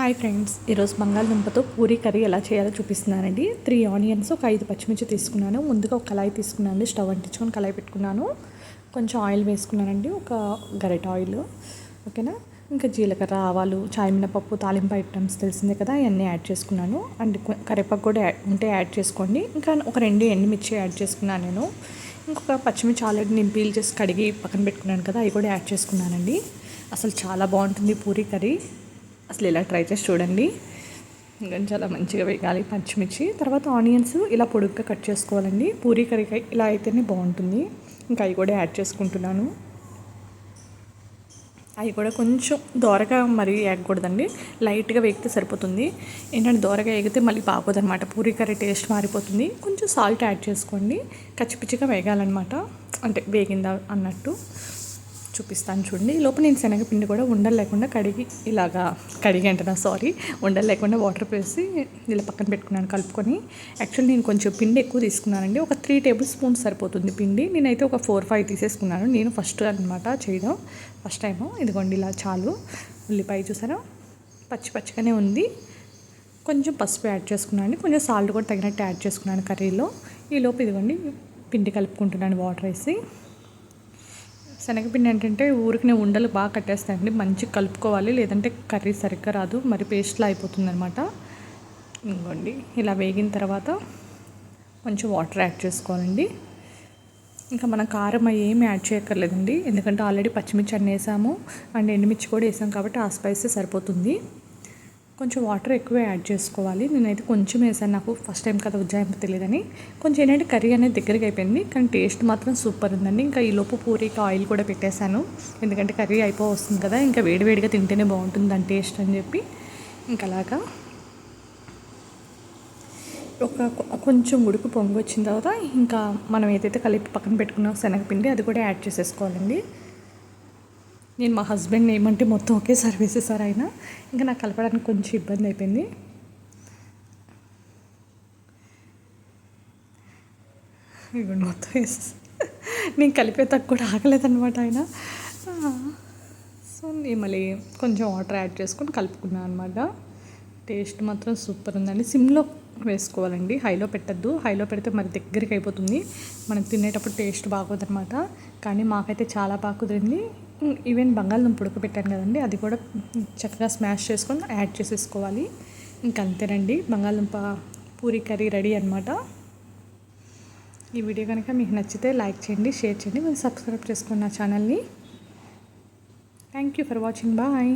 Hi friends ఈరోజు బంగాళదుంపతో Puri curry ఎలా చేయాలో చూపిస్తున్నానండి. త్రీ ఆనియన్స్ ఒక ఐదు పచ్చిమిర్చి తీసుకున్నాను. ముందుగా ఒక కళాయి తీసుకున్నాను స్టవ్ అంటించుకొని కళాయి పెట్టుకున్నాను. కొంచెం ఆయిల్ వేసుకున్నానండి ఒక గరిట ఆయిల్. ఓకేనా? ఇంకా జీలకర్ర ఆవాలు చాయ్ మినపప్పు తాలింపు ఐటమ్స్ తెలిసిందే కదా అవన్నీ యాడ్ చేసుకున్నాను. అండ్ కరివేపాకు కూడా ఉంటే యాడ్ చేసుకోండి. ఇంకా ఒక రెండు ఎండుమిర్చి యాడ్ చేసుకున్నాను నేను. ఇంకొక పచ్చిమిర్చి ఆల్రెడీ నేను పీల్ చేసి కడిగి పక్కన పెట్టుకున్నాను కదా అవి కూడా యాడ్ చేసుకున్నానండి. అసలు చాలా బాగుంటుంది పూరీ కర్రీ. అసలు ఇలా ట్రై చేసి చూడండి. ఇంకా చాలా మంచిగా వేగాలి పచ్చిమిర్చి. తర్వాత ఆనియన్స్ ఇలా పొడుగ్గా కట్ చేసుకోవాలండి. పూరీ కర్రీకి ఇలా అయితేనే బాగుంటుంది. ఇంకా అవి కూడా యాడ్ చేసుకుంటున్నాను. అవి కూడా కొంచెం దోరగా మరీ వేయకూడదండి. లైట్గా వేగితే సరిపోతుంది. ఏంటంటే దోరగా వేగితే మళ్ళీ బాగోదన్నమాట. పూరీ కర్రీ టేస్ట్ మారిపోతుంది. కొంచెం సాల్ట్ యాడ్ చేసుకోండి. కచ్చిపిచ్చిగా వేగాలన్నమాట. అంటే వేగిందా అన్నట్టు. చూపిస్తాను చూడండి. ఈ లోపు నేను శనగపిండి కూడా ఉండలు లేకుండా కడిగి ఇలాగా కడిగి అంటున్నా సారీ ఉండలు లేకుండా వాటర్ వేసి ఇలా పక్కన పెట్టుకున్నాను కలుపుకొని. యాక్చువల్లీ నేను కొంచెం పిండి ఎక్కువ తీసుకున్నానండి. ఒక త్రీ టేబుల్ స్పూన్స్ సరిపోతుంది పిండి. నేనైతే ఒక ఫోర్ ఫైవ్ తీసేసుకున్నాను. నేను ఫస్ట్ అనమాట చేయడం. ఫస్ట్ టైము ఇదిగోండి ఇలా చాలు. ఉల్లిపాయ చూసారా? పచ్చి పచ్చిగానే ఉంది. కొంచెం పసుపు యాడ్ చేసుకున్నాను. కొంచెం సాల్ట్ కూడా తగినట్టు యాడ్ చేసుకున్నాను కర్రీలో. ఈ లోపు ఇదిగోండి పిండి కలుపుకుంటున్నాను వాటర్ వేసి. శనగపిండి ఏంటంటే ఊరికి ఉండలు బాగా కట్టేస్తాయండి. మంచిగా కలుపుకోవాలి. లేదంటే కర్రీ సరిగ్గా రాదు. మరి పేస్ట్లా అయిపోతుంది అనమాట ఇంకోండి ఇలా వేగిన తర్వాత కొంచెం వాటర్ యాడ్ చేసుకోవాలండి. ఇంకా మన కారం ఏమి యాడ్ చేయక్కర్లేదండి. ఎందుకంటే ఆల్రెడీ పచ్చిమిర్చి అన్నీ వేసాము. అండ్ ఎండుమిర్చి కూడా వేసాం కాబట్టి ఆ స్పైసీ సరిపోతుంది. కొంచెం వాటర్ ఎక్కువ యాడ్ చేసుకోవాలి. నేనైతే కొంచెం వేసాను. నాకు ఫస్ట్ టైం కదా ఉజ్జాయింపు తెలియదని. కొంచెం ఏంటంటే కర్రీ అనేది దగ్గరికి అయిపోయింది. కానీ టేస్ట్ మాత్రం సూపర్ ఉందండి. ఇంకా ఈ లోపు పూరీకి ఆయిల్ కూడా పెట్టేశాను. ఎందుకంటే కర్రీ అయిపో వస్తుంది కదా. ఇంకా వేడివేడిగా తింటేనే బాగుంటుంది దాని టేస్ట్ అని చెప్పి. ఇంకా అలాగా. ఒక కొంచెం ఉడుకు పొంగు వచ్చిన తర్వాత ఇంకా మనం ఏదైతే కలిపి పక్కన పెట్టుకున్నామో శనగపిండి అది కూడా యాడ్ చేసేసుకోవాలండి. నేను మా హస్బెండ్ ఏమంటే మొత్తం ఒకే సర్వీసెస్ సార్ ఆయన. ఇంకా నాకు కలపడానికి కొంచెం ఇబ్బంది అయిపోయింది. ఇవ్వండి మొత్తం వేసేసి. నేను కలిపేదాకా కూడా ఆగలేదన్నమాట ఆయన. సో నేను మళ్ళీ కొంచెం వాటర్ యాడ్ చేసుకొని కలుపుకున్నాను అనమాట టేస్ట్ మాత్రం సూపర్ ఉందండి. సిమ్లో వేసుకోవాలండి. హైలో పెట్టద్దు. హైలో పెడితే మరి దగ్గరికి అయిపోతుంది. మనకు తినేటప్పుడు టేస్ట్ బాగోదన్నమాట. కానీ మాకైతే చాలా బాగా కుదిరింది. ఈవెన్ బంగాళదుంప ఉడకబెట్టాను కదండి అది కూడా చక్కగా స్మాష్ చేసుకొని యాడ్ చేసేసుకోవాలి. ఇంకంతేనండి బంగాళదుంప పూరి కర్రీ రెడీ అనమాట ఈ వీడియో కనుక మీకు నచ్చితే లైక్ చేయండి షేర్ చేయండి మీరు సబ్స్క్రైబ్ చేసుకోండి నా ఛానల్ని thank you for watching bye